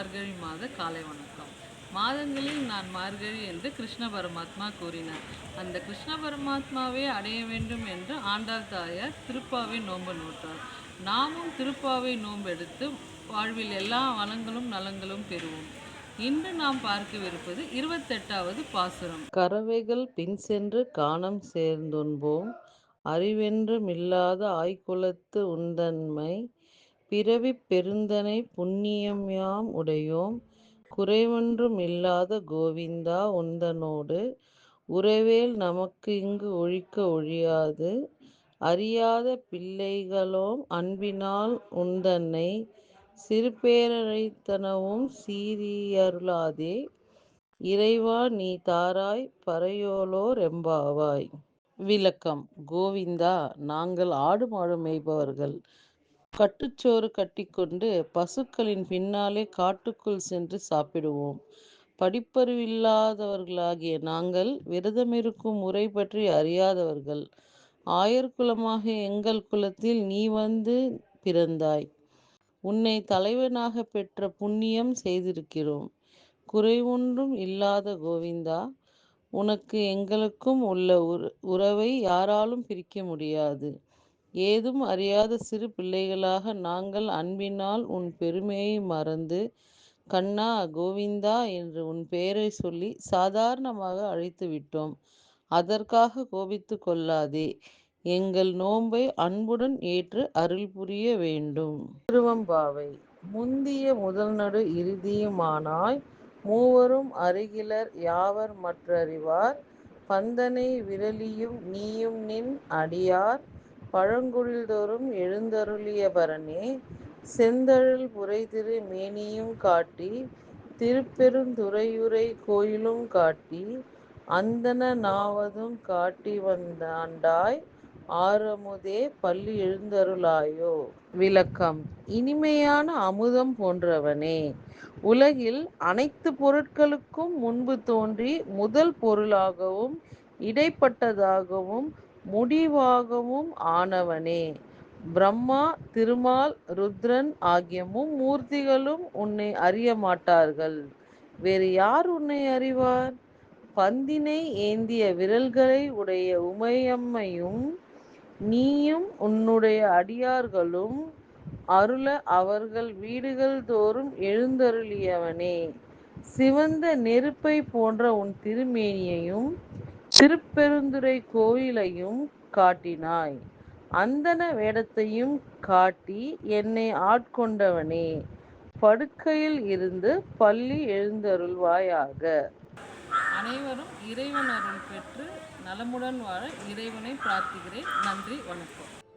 மார்கழி மாத காலை வணக்கம். மாதங்களில் நான் மார்கழி என்று கிருஷ்ண பரமாத்மா கூறினார். அந்த கிருஷ்ண பரமாத்மாவை அடைய வேண்டும் என்று ஆண்டாள் தாயார் திருப்பாவை நோன்பு நோட்டார். நாமும் திருப்பாவை நோன்பெடுத்து வாழ்வில் எல்லா வளங்களும் நலங்களும் பெறுவோம். இன்று நாம் பார்க்கவிருப்பது இருபத்தெட்டாவது பாசுரம். கறவைகள் பின் சென்று காணம் சேர்ந்துண்போம். அறிவென்றுமில்லாத ஆய்குலத்து உந்தன்மை பிறவிப் பெருந்தனை புண்ணியம் யாம் உடையோம். குறைவொன்றுமில்லாத கோவிந்தா உந்தனோடு. உறவேல் நமக்கு இங்கு ஒழிக்க ஒழியாது. அறியாத பிள்ளைகளோம் அன்பினால் உந்தன்னை. சிறுபேரழைத்தனவும் சீரியருளாதே. இறைவா நீ தாராய் பறையோலோர் எம்பாவாய். விளக்கம். கோவிந்தா நாங்கள் ஆடு மாடு மேய்பவர்கள். கட்டுச்சோறு கட்டிக்கொண்டு பசுக்களின் பின்னாலே காட்டுக்குள் சென்று சாப்பிடுவோம். படிப்பறிவில்லாதவர்களாகிய நாங்கள் விரதமிருக்கும் முறை பற்றி அறியாதவர்கள். ஆயர்குலமாக எங்கள் குலத்தில் நீ வந்து பிறந்தாய். உன்னை தலைவனாக பெற்ற புண்ணியம் செய்திருக்கிறோம். குறைவொன்றும் இல்லாத கோவிந்தா உனக்கு எங்களுக்கும் உள்ள உறவை யாராலும் பிரிக்க முடியாது. ஏதும் அறியாத சிறு பிள்ளைகளாக நாங்கள் அன்பினால் உன் பெருமையை மறந்து கண்ணா கோவிந்தா என்று உன் பெயரை சொல்லி சாதாரணமாக அழைத்து விட்டோம். அதற்காக கோபித்து கொள்ளாதே. எங்கள் நோன்பை அன்புடன் ஏற்று அருள் புரிய வேண்டும். திருவம்பாவை. முந்திய முதல் நடு இறுதியுமானாய் மூவரும் அருகிலர் யாவர் மற்றறிவார்? பந்தனை விரலியும் நீயும் நின் அடியார்? பழங்குடில்தோறும் எழுந்தருளிய பரனே செந்தழல் புரைதிரு மேனியும் காட்டி திருப்பெருந்துறையுரை கோயிலும் காட்டி அந்தன நாவதும் காட்டி வந்தாண்டாய் ஆரமுதே பள்ளி எழுந்தருளாயோ. விளக்கம். இனிமையான அமுதம் போன்றவனே உலகில் அனைத்து பொருட்களுக்கும் முன்பு தோன்றி முதல் பொருளாகவும் இடைப்பட்டதாகவும் முடிவாகவும் ஆனவனே. பிரம்மா திருமால் ருத்ரன் ஆகிய மும்மூர்த்திகளும் உன்னை அறிய மாட்டார்கள். வேறு யார் உன்னை அறிவார்? பந்தினை ஏந்திய விரல்களை உடைய உமையம்மையும் நீயும் உன்னுடைய அடியார்களும் அருள அவர்கள் வீடுகள் தோறும் எழுந்தருளியவனே. சிவந்த நெருப்பை போன்ற உன் திருமேனியையும் திருப்பெருந்துறை கோயிலையும் காட்டினாய். அந்தன வேடத்தையும் காட்டி என்னை ஆட்கொண்டவனே. படுக்கையில் இருந்து பள்ளி எழுந்தருள்வாயாக. அனைவரும் இறைவன் அருள் பெற்று நலமுடன் வாழ இறைவனை பிரார்த்திக்கிறேன். நன்றி வணக்கம்.